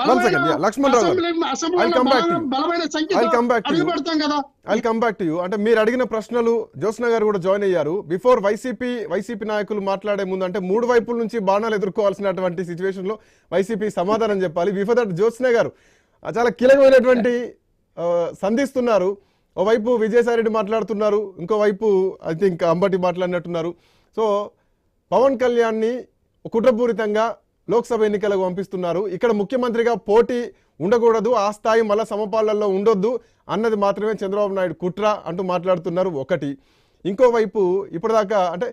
Second, yeah, Laxman రావు గారు. Assembly- అసెంబ్లీలో I'll come back to బలమైన- you. బలమైన I'll సంఖ్యతో come back to you. అడుగుపెడతాం కదా I come back to you అంటే మీరు అడిగిన ప్రశ్నలు జ్యోత్స్న గారు కూడా జాయిన్ అయ్యారు బిఫోర్ వైసీపీ వైసీపీ నాయకులు మాట్లాడే ముందు అంటే మూడు వైపుల నుంచి బాణాలు ఎదుర్కోవాల్సినటువంటి సిచ్యువేషన్లో వైసీపీ సమాధానం చెప్పాలి బిఫోర్ దట్ జ్యోత్స్న గారు చాలా కీలకమైనటువంటి సంధిస్తున్నారు ఓవైపు విజయసాయిరెడ్డి మాట్లాడుతున్నారు ఇంకోవైపు ఐ థింక్ అంబటి మాట్లాడినట్టున్నారు సో పవన్ కళ్యాణ్ని కుట్రపూరితంగా లోక్సభ ఎన్నికలకు పంపిస్తున్నారు. ఇక్కడ ముఖ్యమంత్రిగా పోటీ ఉండకూడదు. ఆ స్థాయి మళ్ళీ సమపాలనలో ఉండొద్దు. అన్నది మాత్రమే చంద్రబాబు నాయుడు కుట్ర అంటూ మాట్లాడుతున్నారు ఒకటి. ఇంకోవైపు ఇప్పటిదాకా అంటే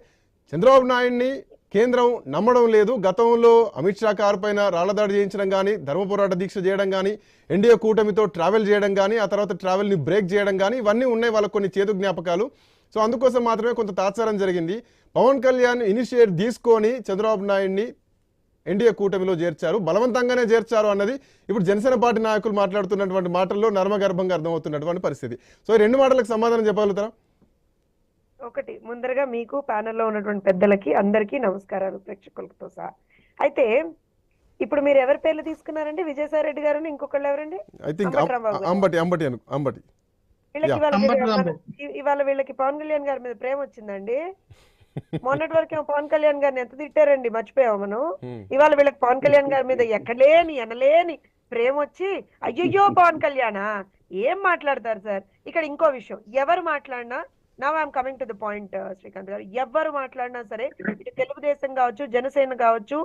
చంద్రబాబు నాయుడిని కేంద్రం నమ్మడం లేదు. గతంలో అమిత్ షా కారు పైన రాళ్ళదాడి చేయించడం కానీ ధర్మ పోరాట దీక్ష చేయడం కానీ ఎన్డీఏ కూటమితో ట్రావెల్ చేయడం కానీ ఆ తర్వాత ట్రావెల్ని బ్రేక్ చేయడం కానీ ఇవన్నీ ఉన్నాయి వాళ్ళకు కొన్ని చేదు జ్ఞాపకాలు. సో అందుకోసం మాత్రమే కొంత తాత్సారం జరిగింది. పవన్ కళ్యాణ్ ఇనిషియేట్ తీసుకొని చంద్రబాబు నాయుడిని ఎన్డీఏ కూటమిలో చేర్చారు బలవంతంగానే చేర్చారు అన్నది ఇప్పుడు జనసేన పార్టీ నాయకులు మాట్లాడుతున్నటువంటి మాటల్లో నర్మగర్భంగా అర్థమవుతున్నటువంటి పరిస్థితి. సో ఈ రెండు మాటలకు సమాధానం చెప్పగలుగుతారా? ఒకటి ముందరగా మీకు ప్యానెల్లో ఉన్నటువంటి పెద్దలకి అందరికీ నమస్కారాలు ప్రేక్షకులతో సహా. అయితే ఇప్పుడు మీరు ఎవరి పేర్లు తీసుకున్నారండి? విజయసాయి రెడ్డి గారు ఇంకొకళ్ళు ఎవరండి? ఐ థింక్ అంబటి వీళ్ళకి ఇవాళ వీళ్ళకి పవన్ కళ్యాణ్ గారి మీద ప్రేమ వచ్చిందండి. మొన్నటి వరకు పవన్ కళ్యాణ్ గారిని ఎంత తిట్టారండి మర్చిపోయాము మనం. ఇవాళ వీళ్ళకి పవన్ కళ్యాణ్ గారి మీద ఎక్కలేని అనలేని ప్రేమ వచ్చి అయ్యయ్యో పవన్ కళ్యాణా ఏం మాట్లాడతారు సార్ ఇక్కడ ఇంకో విషయం ఎవరు మాట్లాడినా now I'm coming to the point Srikanth garu ఎవరు మాట్లాడినా సరే ఇటు తెలుగుదేశం కావచ్చు జనసేన కావచ్చు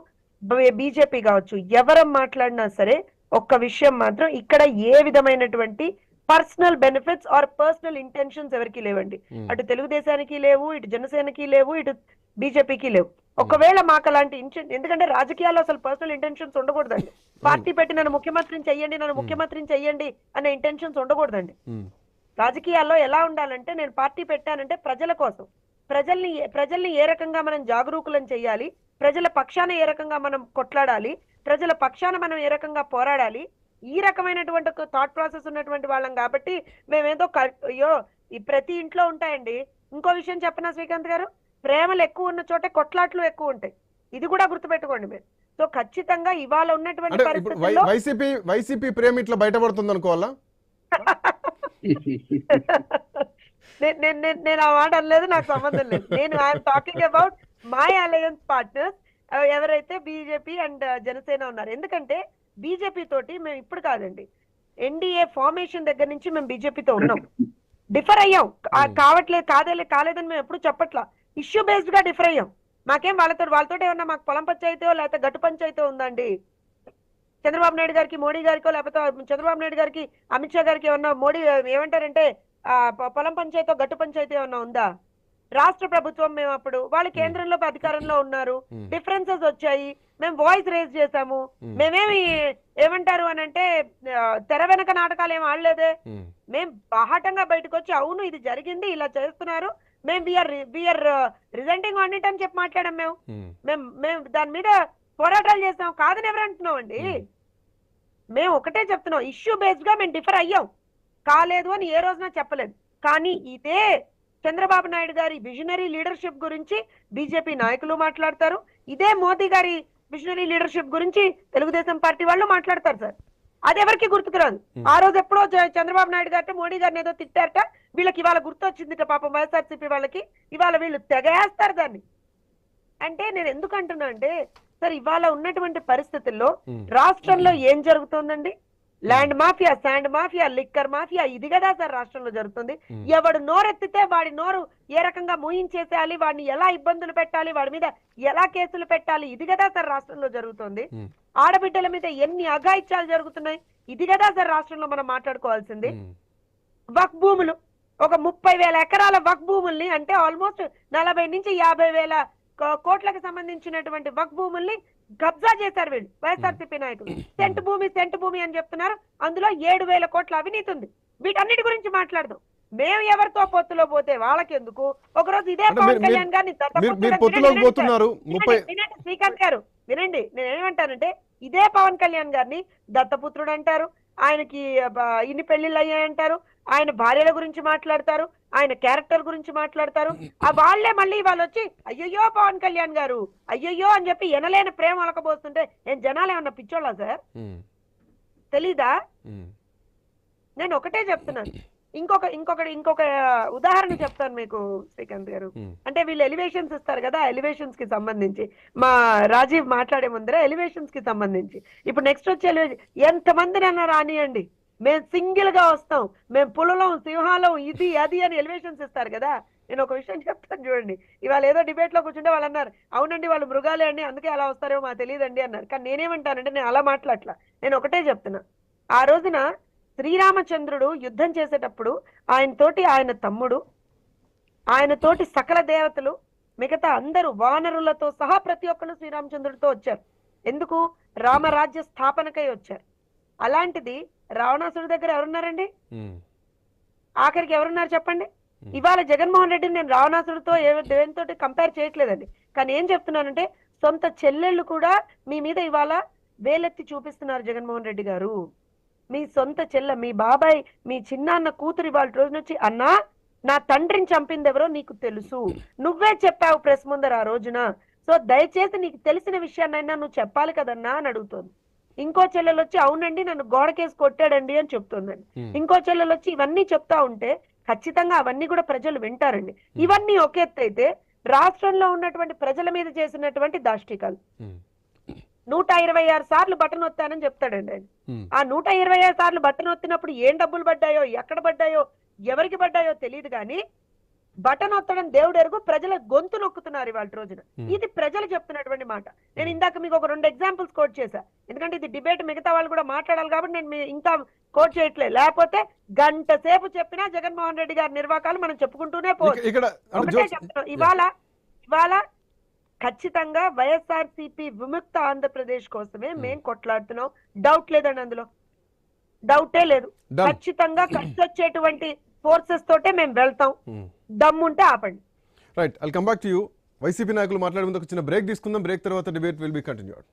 బీజేపీ కావచ్చు ఎవరు మాట్లాడినా సరే ఒక్క విషయం మాత్రం ఇక్కడ ఏ విధమైనటువంటి personal benefits or personal intentions ఎవరికి లేవండి. Hmm. అటు తెలుగుదేశానికి లేవు ఇటు జనసేనకి లేవు ఇటు బీజేపీకి లేవు. ఒకవేళ మాకు అలాంటి ఇంటెన్ ఎందుకంటే రాజకీయాల్లో అసలు పర్సనల్ ఇంటెన్షన్స్ ఉండకూడదండి. పార్టీ పెట్టి నన్ను ముఖ్యమంత్రిని చెయ్యండి నన్ను ముఖ్యమంత్రిని చెయ్యండి అనే ఇంటెన్షన్స్ ఉండకూడదండి. Hmm. రాజకీయాల్లో ఎలా ఉండాలంటే నేను పార్టీ పెట్టానంటే ప్రజల కోసం. ప్రజల్ని ప్రజల్ని ఏ రకంగా మనం జాగరూకులను చేయాలి ప్రజల పక్షాన ఏ రకంగా మనం కొట్లాడాలి ప్రజల పక్షాన మనం ఏ రకంగా పోరాడాలి ఈ రకమైనటువంటి ఒక థాట్ ప్రాసెస్ ఉన్నటువంటి వాళ్ళం కాబట్టి మేమేదో అయ్యో ఈ ప్రతి ఇంట్లో ఉంటాయండి. ఇంకో విషయం చెప్పనా శ్రీకాంత్ గారు? ప్రేమలు ఎక్కువ ఉన్న చోటే కొట్లాట్లు ఎక్కువ ఉంటాయి. ఇది కూడా గుర్తుపెట్టుకోండి మీరు. సో ఖచ్చితంగా ఇవాళ ఉన్నటువంటి పరిస్థితుల్లో వైసీపీ వైసీపీ ప్రేమ ఇట్లా బయటపడుతుంది అనుకోవాలా నేను నేను ఆ మాట అనలేదు నాకు సంబంధం లేదు. నేను I'm talking about my alliance partners ఎవరైతే బీజేపీ అండ్ జనసేన ఉన్నారు. ఎందుకంటే బీజేపీ తోటి మేము ఇప్పుడు కాదండి. ఎన్డీఏ ఫార్మేషన్ దగ్గర నుంచి మేము బీజేపీతో ఉన్నాం. డిఫర్ అయ్యాం. కావట్లేదు కాదేలే కాలేదని మేము ఎప్పుడు చెప్పట్లా. ఇష్యూ బేస్డ్గా డిఫర్ అయ్యాం. మాకేం వాళ్ళతో వాళ్ళతో ఏమన్నా మాకు పొలం పంచాయతీ లేకపోతే గట్టు పంచాయతీ ఉందండి. చంద్రబాబు నాయుడు గారికి మోడీ గారికో లేకపోతే చంద్రబాబు నాయుడు గారికి అమిత్ షా గారికి ఏమన్నా మోడీ ఏమంటారంటే పొలం పంచాయతీ గట్టు పంచాయతీ ఏమన్నా ఉందా? రాష్ట్ర ప్రభుత్వం మేము అప్పుడు వాళ్ళు కేంద్రంలో అధికారంలో ఉన్నారు. డిఫరెన్సెస్ వచ్చాయి. మేము వాయిస్ రేజ్ చేసాము Hmm. మేమేమి ఏమంటారు అని అంటే తెర వెనక నాటకాలు ఏం ఆడలేదే. Hmm. మేం బాహాటంగా బయటకు వచ్చి అవును ఇది జరిగింది ఇలా చేస్తున్నారు. మేము we are we are resenting on it అని చెప్పి మాట్లాడాం మేము. మేము. మేము దాని మీద పోరాటాలు చేస్తాం కాదని ఎవరు అంటున్నాం అండి. మేము ఒకటే చెప్తున్నాం. ఇష్యూ బేస్డ్గా మేము డిఫర్ అయ్యాం. కాలేదు అని ఏ రోజున చెప్పలేదు. కానీ ఇదే చంద్రబాబు నాయుడు గారి విజనరీ లీడర్షిప్ గురించి బీజేపీ నాయకులు మాట్లాడతారు. ఇదే మోదీ గారి విజనరీ లీడర్షిప్ గురించి తెలుగుదేశం పార్టీ వాళ్ళు మాట్లాడతారు సార్. అది ఎవరికి గుర్తుకురాదు. ఆ రోజు ఎప్పుడో చంద్రబాబు నాయుడు గారితో మోడీ గారిని ఏదో తిట్టారట. వీళ్ళకి ఇవాళ గుర్తు వచ్చిందిట పాపం వైఎస్ఆర్సీపీ వాళ్ళకి. ఇవాళ వీళ్ళు తెగేస్తారు దాన్ని. అంటే నేను ఎందుకు అంటున్నా అంటే సార్ ఇవాళ ఉన్నటువంటి పరిస్థితుల్లో. రాష్ట్రంలో ఏం జరుగుతోందండి? Land mafia sand mafia liquor mafia ఇది కదా సార్ రాష్ట్రంలో జరుగుతుంది Hmm. ఎవడు నోరెత్తితే వాడి నోరు ఏ రకంగా మూయించేసేయాలి వాడిని ఎలా ఇబ్బందులు పెట్టాలి వాడి మీద ఎలా కేసులు పెట్టాలి ఇది కదా సార్ రాష్ట్రంలో జరుగుతుంది Hmm. ఆడబిడ్డల మీద ఎన్ని అఘాయిత్యాలు జరుగుతున్నాయి ఇది కదా సార్ రాష్ట్రంలో మనం మాట్లాడుకోవాల్సింది Hmm. వక్ భూములు ఒక ముప్పై వేల ఎకరాల వక్ భూముల్ని అంటే ఆల్మోస్ట్ నలభై నుంచి యాభై వేల కోట్లకు సంబంధించినటువంటి వక్ భూముల్ని కబ్జా చేశారు వీళ్ళు. వైఎస్ఆర్సీపీ నాయకులు. సెంట్ భూమి సెంట్ భూమి అని చెప్తున్నారు. అందులో ఏడు వేల కోట్ల అవినీతి ఉంది. వీటన్నిటి గురించి మాట్లాడదాం. మేము ఎవరితో పొత్తులో పోతే వాళ్ళకెందుకు? ఒకరోజు ఇదే పవన్ కళ్యాణ్ గారిని పొత్తులోకి వినండి, పోతున్నారు. శ్రీకాంత్ గారు. వినండి నేను ఏమంటానంటే ఇదే పవన్ కళ్యాణ్ గారిని దత్తపుత్రుడు అంటారు. ఆయనకి ఇన్ని పెళ్ళిళ్ళు అయ్యాయంటారు. ఆయన భార్యల గురించి మాట్లాడతారు. ఆయన క్యారెక్టర్ గురించి మాట్లాడతారు. ఆ వాళ్ళే మళ్ళీ వాళ్ళు వచ్చి అయ్యయ్యో పవన్ కళ్యాణ్ గారు అయ్యయ్యో అని చెప్పి ఎనలేని ప్రేమ ఒలకబోస్తుంటే ఏం జనాలు ఏమన్నా పిచ్చోళ్ళా సార్. తెలీదా? నేను ఒకటే చెప్తున్నాను. ఇంకొక ఇంకొక ఇంకొక ఉదాహరణ చెప్తాను మీకు శ్రీకాంత్ గారు. అంటే వీళ్ళు ఎలివేషన్స్ ఇస్తారు కదా ఎలివేషన్స్కి సంబంధించి. మా రాజీవ్ మాట్లాడే ముందర ఎలివేషన్స్కి సంబంధించి. ఇప్పుడు నెక్స్ట్ వచ్చే elevation- ఎంతమందిని అన్నా రానియండి. మేము సింగిల్గా వస్తాం. మేము పులులం సింహాలం ఇది అది అని ఎలివేషన్స్ ఇస్తారు కదా. నేను ఒక విషయం చెప్తాను చూడండి. ఇవాళ ఏదో డిబేట్లో కూర్చుంటే వాళ్ళు అన్నారు అవునండి వాళ్ళు మృగాలే అండి అందుకే అలా వస్తారేమో మాకు తెలియదండి అన్నారు. కానీ నేనేమంటానంటే నేను అలా మాట్లాడట్లా. నేను ఒకటే చెప్తున్నా. ఆ రోజున శ్రీరామచంద్రుడు యుద్ధం చేసేటప్పుడు ఆయన తోటి ఆయన తమ్ముడు ఆయన తోటి సకల దేవతలు మిగతా అందరూ వానరులతో సహా ప్రతి ఒక్కరు శ్రీరామచంద్రుడితో వచ్చారు. ఎందుకు? రామరాజ్య స్థాపనకై వచ్చారు. అలాంటిది రావణాసుడి దగ్గర ఎవరున్నారండి? ఆఖరికి ఎవరున్నారు చెప్పండి? ఇవాళ జగన్మోహన్ రెడ్డిని నేను రావణాసుడితో ఏ దేనితో కంపేర్ చేయట్లేదండి. కానీ ఏం చెప్తున్నానంటే సొంత చెల్లెళ్ళు కూడా మీ మీద ఇవాళ వేలెత్తి చూపిస్తున్నారు జగన్మోహన్ రెడ్డి గారు. మీ సొంత చెల్ల మీ బాబాయ్ మీ చిన్నాన్న కూతురు ఇవాళ రోజున వచ్చి అన్నా నా తండ్రిని చంపింది ఎవరో నీకు తెలుసు. నువ్వే చెప్పావు ప్రెస్ ముందర ఆ రోజున. సో దయచేసి నీకు తెలిసిన విషయాన్నైనా నువ్వు చెప్పాలి కదన్నా అని అడుగుతోంది. ఇంకో చెల్లెలు వచ్చి అవునండి నన్ను గోడకేసి కొట్టాడండి అని చెప్తుందండి. ఇంకో చెల్లెలు వచ్చి ఇవన్నీ చెప్తా ఉంటే ఖచ్చితంగా అవన్నీ కూడా ప్రజలు వింటారండి. ఇవన్నీ ఒక ఎత్తు అయితే రాష్ట్రంలో ఉన్నటువంటి ప్రజల మీద చేసినటువంటి దాష్టికాలు. నూట ఇరవై ఆరు సార్లు బటన్ వస్తానని చెప్తాడండి ఆయన. ఆ నూట ఇరవై ఆరు సార్లు బటన్ వస్తున్నప్పుడు ఏం డబ్బులు పడ్డాయో ఎక్కడ పడ్డాయో ఎవరికి పడ్డాయో తెలియదు కానీ బటన్ వత్తడం దేవుడు ఎరుగు ప్రజల గొంతు నొక్కుతున్నారు ఇవాళ రోజున. ఇది ప్రజలు చెప్తున్నటువంటి మాట. నేను ఇందాక మీకు ఒక రెండు ఎగ్జాంపుల్స్ కోట్ చేశా. ఎందుకంటే ఇది డిబేట్ మిగతా వాళ్ళు కూడా మాట్లాడాలి కాబట్టి నేను ఇంకా కోట్ చేయట్లేదు. లేకపోతే గంట సేపు చెప్పినా జగన్మోహన్ రెడ్డి గారి నిర్వాకాలు మనం చెప్పుకుంటూనే పోవచ్చు. ఒకటే చెప్తున్నాం. ఇవాళ ఇవాళ ఖచ్చితంగా వైఎస్ఆర్ సిపి విముక్త ఆంధ్రప్రదేశ్ కోసమే మేం కొట్లాడుతున్నాం. డౌట్ లేదండి అందులో. డౌటే లేదు. ఖచ్చితంగా ఖర్చు వచ్చేటువంటి ఫోర్సెస్ తోటే మేము వెళ్తాం. ఉమ్. దమ్ముంటే ఆపండి. Right I'll come back to you YCP నాయకులు మాట్లాడే ముందు ఒక చిన్న బ్రేక్ తీసుకుందాం. బ్రేక్ తర్వాత డిబేట్ విల్ బి కంటిన్యూడ్